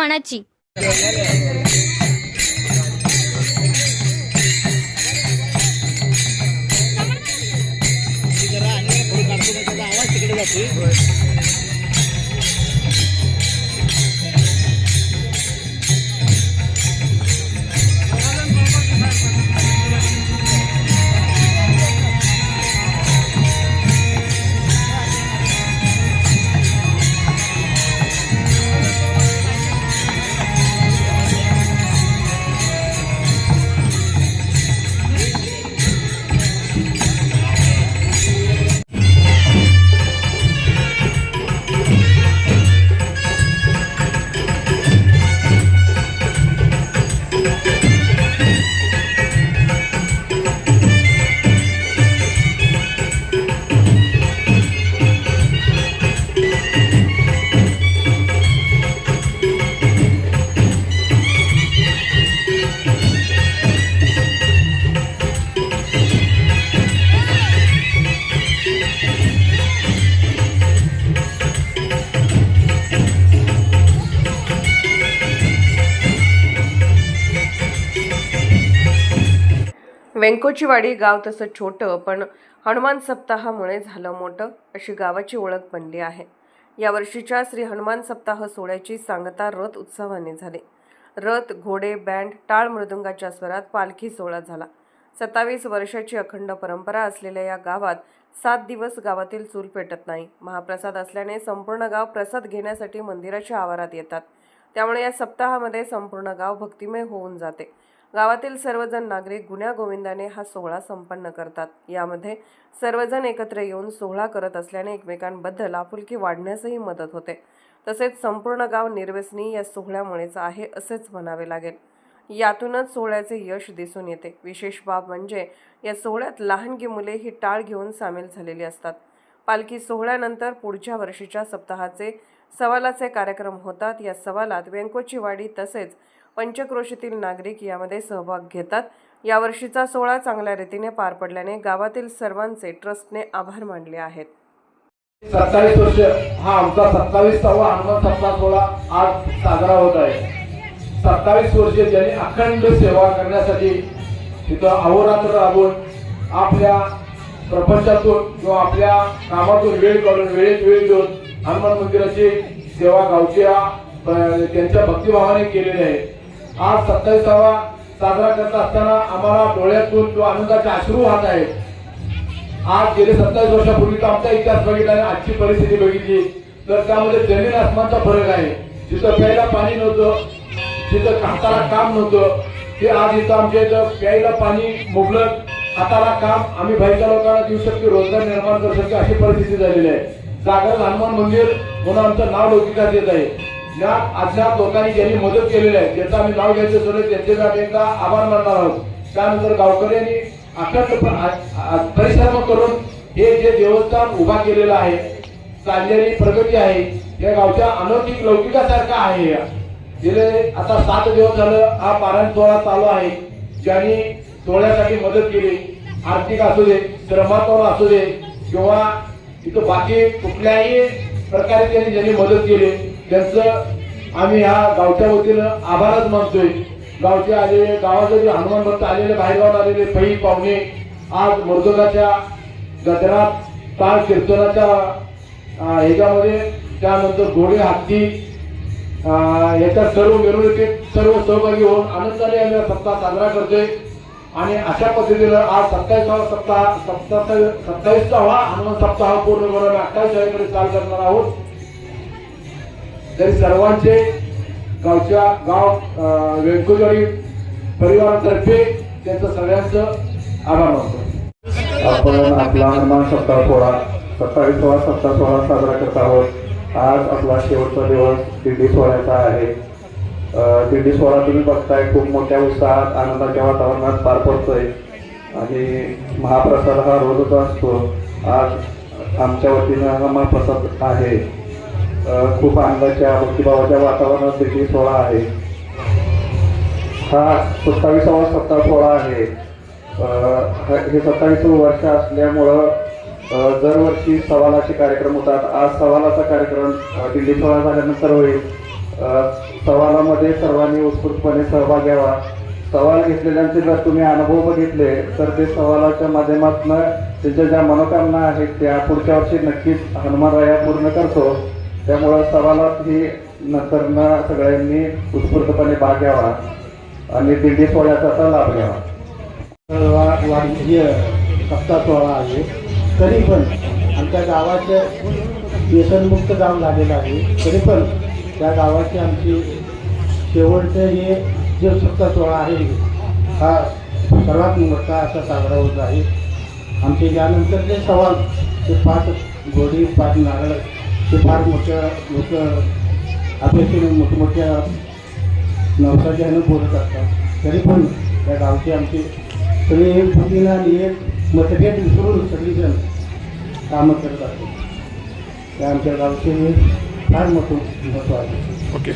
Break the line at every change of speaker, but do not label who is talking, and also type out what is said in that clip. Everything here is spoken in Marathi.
மீனாட்சி
वेंकोचीवाडी गाव तसं छोटं पण हनुमान सप्ताहामुळे झालं मोठं अशी गावाची ओळख बनली आहे. या वर्षीच्या श्री हनुमान सप्ताह सोहळ्याची सांगता रथ उत्सवाने झाली. रथ घोडे बँड टाळ मृदुंगाच्या स्वरात पालखी सोहळा झाला. सत्तावीस वर्षाची अखंड परंपरा असलेल्या या गावात सात दिवस गावातील चूल पेटत नाही. महाप्रसाद असल्याने संपूर्ण गाव प्रसाद घेण्यासाठी मंदिराच्या आवारात येतात. त्यामुळे या सप्ताहामध्ये संपूर्ण गाव भक्तिमय होऊन जाते. गावातील सर्वजण नागरिक गुण्या गोविंदाने हा सोहळा संपन्न करतात. यामध्ये सर्वजण एकत्र येऊन सोहळा करत असल्याने एकमेकांबद्दल आपुलकी वाढण्यासही मदत होते. तसेच संपूर्ण गाव निर्व्यसनी या सोहळ्यामुळेच आहे असेच म्हणावे लागेल. यातूनच सोहळ्याचे यश दिसून येते. विशेष बाब म्हणजे या सोहळ्यात लहानगी मुले ही टाळ घेऊन सामील झालेली असतात. पालखी सोहळ्यानंतर पुढच्या वर्षीच्या सप्ताहाचे सवालाचे कार्यक्रम होतात. या सवालात व्यंकोचीवाडी तसेच पंचक्रोशीतील नागरिक यामध्ये सहभाग घेतात. यावर्षीचा सोहळा चांगल्या रीतीने पार पडल्याने गावातील सर्वांचे ट्रस्टने आभार मानले आहेत.
सत्तावीस वर्ष हा आमचा सत्तावीसावा हनुमान सप्ताह सोहळा आज साजरा होत आहे. सत्तावीस वर्षे ज्यांनी अखंड सेवा करण्यासाठी तिथं अहोरात्र राबून आपल्या प्रपंचातून किंवा आपल्या कामातून वेळ काढून वेळेत वेळ देऊन हनुमान मंदिराची सेवा गावच्या त्यांच्या भक्तिभावाने केलेली आहे. आज सत्तावीसावा साजरा करत असताना आम्हाला डोळ्यातून जो आनंदाचे अश्रू वाहत आहेत आज गेले सत्तावीस वर्षापूर्वीचा आमचा इतिहास बघितला आणि आजची परिस्थिती बघितली. तर त्यामध्ये जमीन आसमानचा फरक आहे. जिथं प्यायला पाणी नव्हतं जिथं हाताला काम नव्हतं ते आज इथं आमच्या इथं प्यायला पाणी मुबलक हाताला काम आम्ही बाहेरच्या लोकांना देऊ शकतो रोजगार निर्माण करू शकतो अशी परिस्थिती झालेली आहे. सागर हनुमान मंदिर म्हणून आमचं नाव लौकिकात येत आहे. या अज्ञात लोकांनी ज्यांनी मदत केलेली आहे त्याचं आम्ही नाव घ्यायचं सोडलं त्यांच्यासाठी एकदा आभार मानणार आहोत त्यानंतर गावकऱ्यांनी अखंड परिश्रम करून हे जे देवस्थान उभा केलेलं आहे चाललेली प्रगती आहे या गावच्या अलौकिक लौकिकासारखा आहे या. गेले आता सात दिवस झालं हा पारायण सोहळा चालू आहे ज्यांनी सोहळ्यासाठी मदत केली आर्थिक असू दे श्रमातून असू दे किंवा इथं बाकी कुठल्याही प्रकारे त्यांनी ज्यांनी मदत केली त्यांचं आम्ही ह्या गावच्या वतीनं आभारच मानतोय. गावचे आलेले गावाचे जे हनुमान भक्त आलेले बाहेरगावात आलेले पै पाहुणे आज मर्दोगाच्या गजरात टाळ कीर्तनाच्या ह्याच्यामध्ये त्यानंतर घोडे हत्ती याच्या याच्यात सर्व मिरवणुकीत सर्व सहभागी होऊन आनंदाने आम्ही सप्ताह साजरा करतोय. आणि अशा पद्धतीनं आज सत्तावीसावा सप्ताह सत्तावीसचा सत्तावीसावा हनुमान सप्ताह पूर्ण करून अठ्ठावीसावीकडे चाल करणार आहोत. तरी सर्वांचे गावच्या गाव अं, परिवारातर्फे त्यांचं सगळ्यांचं आभार मानतो.
आपण आपला हनुमान सप्ताह सोहळा सत्तावीसवा सप्ताह सोहळा साजरा करत आहोत. आज आपला शेवटचा दिवस दिंडी सोहळ्याचा आहे. दिंडी सोहळा तुम्ही बघताय खूप मोठ्या उत्साहात आनंदाच्या वातावरणात पार पडतोय. आणि महाप्रसाद हा रोजच असतो. आज आमच्या वतीनं हा महाप्रसाद आहे. खूप आनंदाच्या भक्तिभावाच्या वातावरणात देखील सोहळा आहे. हा सत्तावीसावा सप्ताह सोहळा आहे. हे सत्तावीस वर्ष असल्यामुळं दरवर्षी सवालाचे कार्यक्रम होतात. आज सवालाचा कार्यक्रम दिल्ली सोहळा झाल्यानंतर होईल. सवालामध्ये सर्वांनी उत्स्फूर्तपणे सहभाग घ्यावा. सवाल घेतलेल्यांचे जर तुम्ही अनुभव बघितले तर ते सवालाच्या माध्यमातून त्यांच्या ज्या मनोकामना आहेत त्या पुढच्या वर्षी नक्कीच हनुमानराया पूर्ण करतो. त्यामुळं सवालात ही नंतरनं सगळ्यांनी उत्स्फूर्तपणे भाग घ्यावा आणि दिंडी सोहळ्याचा लाभ घ्यावा.
वा- वाणिज्य सप्ताह सोहळा आहे. तरी पण आमच्या गावाचं व्यसनमुक्त गाव झालेलं आहे. तरी पण त्या गावाची आमची शेवटचं हे जे सप्ताह सोहळा आहे हा सर्वात मोठा असा साजरा होत आहे. आमचे यानंतरचे सवाल ते पाच गोडी पाच नारळ ते फार मोठ्या लोक अपेक्षेने मोठमोठ्या नवसाच्या ह्यानं बोलत असतात. तरी पण त्या गावची आमची सगळे एक भूमीनं आणि एक मतभेद विसरून सगळीजण कामं करत असतात. त्या आमच्या गावचे फार मोठं महत्त्व आहे.
ओके.